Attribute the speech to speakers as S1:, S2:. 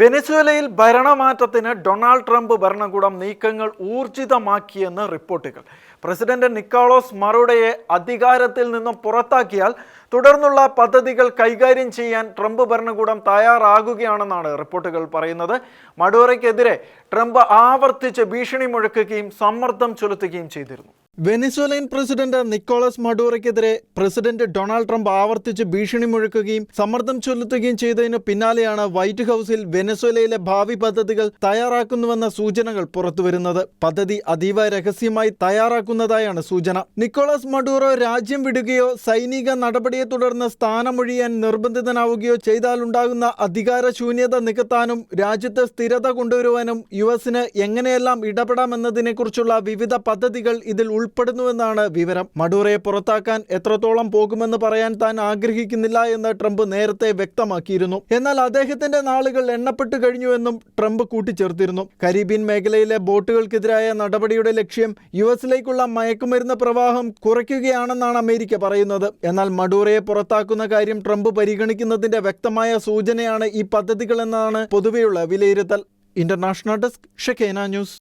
S1: വെനസ്വേലയിൽ ഭരണമാറ്റത്തിന് Donald Trump ഭരണകൂടം നീക്കങ്ങൾ ഊർജിതമാക്കിയെന്ന് റിപ്പോർട്ടുകൾ. പ്രസിഡന്റ് നിക്കോളോസ് മറുഡയെ അധികാരത്തിൽ നിന്നും പുറത്താക്കിയാൽ തുടർന്നുള്ള പദ്ധതികൾ കൈകാര്യം ചെയ്യാൻ ട്രംപ് ഭരണകൂടം തയ്യാറാകുകയാണെന്നാണ് റിപ്പോർട്ടുകൾ പറയുന്നത്. മഡോറയ്ക്കെതിരെ ട്രംപ് ആവർത്തിച്ച് ഭീഷണി മുഴക്കുകയും സമ്മർദ്ദം ചെലുത്തുകയും ചെയ്തിരുന്നു. വെനിസ്വലൈൻ പ്രസിഡന്റ് നിക്കോളസ് മഡൂറയ്ക്കെതിരെ പ്രസിഡന്റ് ഡൊണാൾഡ് ട്രംപ് ആവർത്തിച്ച് ഭീഷണി മുഴക്കുകയും സമ്മർദ്ദം ചൊല്ലുത്തുകയും ചെയ്തതിനു പിന്നാലെയാണ് വൈറ്റ് ഹൌസിൽ വെനസ്വേലയിലെ ഭാവി പദ്ധതികൾ തയ്യാറാക്കുന്നുവെന്ന സൂചനകൾ പുറത്തുവരുന്നത്. പദ്ധതി അതീവ രഹസ്യമായി തയ്യാറാക്കുന്നതായാണ് സൂചന. നിക്കോളസ് മഡൂറോ രാജ്യം വിടുകയോ സൈനിക നടപടിയെ തുടർന്ന് സ്ഥാനമൊഴിയാൻ നിർബന്ധിതനാവുകയോ ചെയ്താലുണ്ടാകുന്ന അധികാര ശൂന്യത നികത്താനും രാജ്യത്ത് സ്ഥിരത കൊണ്ടുവരുവാനും യു എസിന് എങ്ങനെയെല്ലാം ഇടപെടാമെന്നതിനെക്കുറിച്ചുള്ള വിവിധ പദ്ധതികൾ ഇതിൽ ഉൾപ്പെടുന്നുവെന്നാണ് വിവരം. മഡൂറയെ പുറത്താക്കാൻ എത്രത്തോളം പോകുമെന്ന് പറയാൻ താൻ ആഗ്രഹിക്കുന്നില്ല എന്ന് ട്രംപ് നേരത്തെ വ്യക്തമാക്കിയിരുന്നു. എന്നാൽ അദ്ദേഹത്തിന്റെ നാളുകൾ എണ്ണപ്പെട്ടു കഴിഞ്ഞുവെന്നും ട്രംപ് കൂട്ടിച്ചേർത്തിരുന്നു. കരീബിയൻ മേഖലയിലെ ബോട്ടുകൾക്കെതിരായ നടപടിയുടെ ലക്ഷ്യം യു എസിലേക്കുള്ള മയക്കുമരുന്ന് പ്രവാഹം കുറയ്ക്കുകയാണെന്നാണ് അമേരിക്ക പറയുന്നത്. എന്നാൽ മഡൂറയെ പുറത്താക്കുന്ന കാര്യം ട്രംപ് പരിഗണിക്കുന്നതിന്റെ വ്യക്തമായ സൂചനയാണ് ഈ പദ്ധതികളെന്നാണ് പൊതുവെയുള്ള വിലയിരുത്തൽ. ഇന്റർനാഷണൽ ഡെസ്ക് ഷെക്കേന ന്യൂസ്.